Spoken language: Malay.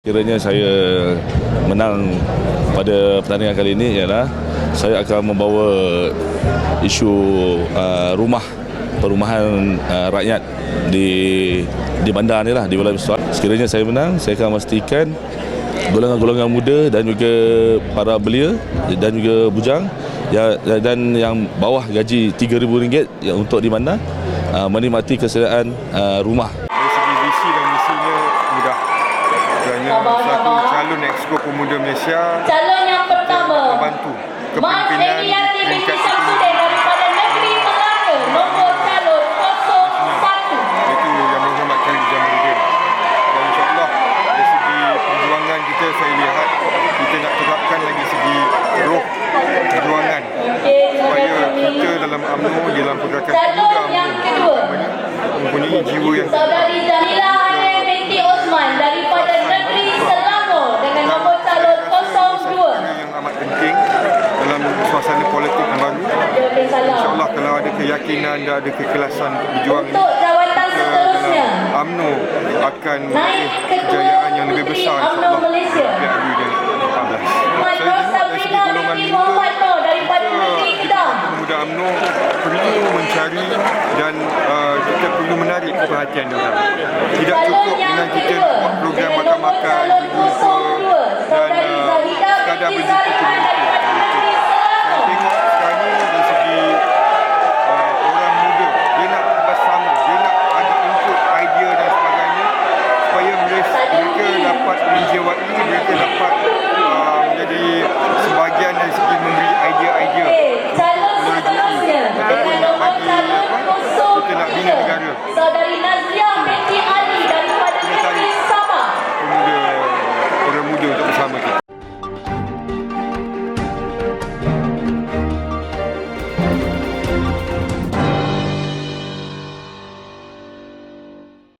Kiranya saya menang pada pertandingan kali ini ialah saya akan membawa isu uh, rumah perumahan uh, rakyat di di bandar ni lah di wilayah besar. Sekiranya saya menang, saya akan memastikan golongan-golongan muda dan juga para belia dan juga bujang ya, dan yang bawah gaji RM3,000 ya, untuk di bandar uh, menikmati kesediaan rumah dari segi visi dan Exco Pemuda Malaysia. Calon yang pertama. Membantu Mas kepimpinan tingkat Samsudin daripada Negeri Melaka Nombor calon 01 itu yang berhormat Khalid Jamaluddin dan insyaAllah dari segi perjuangan kita saya lihat kita nak terapkan lagi segi roh perjuangan. Terima supaya kita dalam UMNO dalam pergerakan Calon yang kedua. mempunyai jiwa yang Saudari Jamila Alim binti Osman daripada Negeri Selangor dengan nombor calon 02 Ini yang amat penting dalam suasana politik yang baru. Okey, salam InsyaAllah kalau ada keyakinan dan ada keikhlasan berjuang ini, jawatan kita dalam UMNO akan meraih kejayaan yang lebih besar UMNO insyaAllah Malaysia. PRU 14. Muhammad Saya tengok dari segi golongan muda, Kedah pemuda UMNO perlu mencari dan uh, kita perlu menarik perhatian orang. dapat menjiwai berkelapar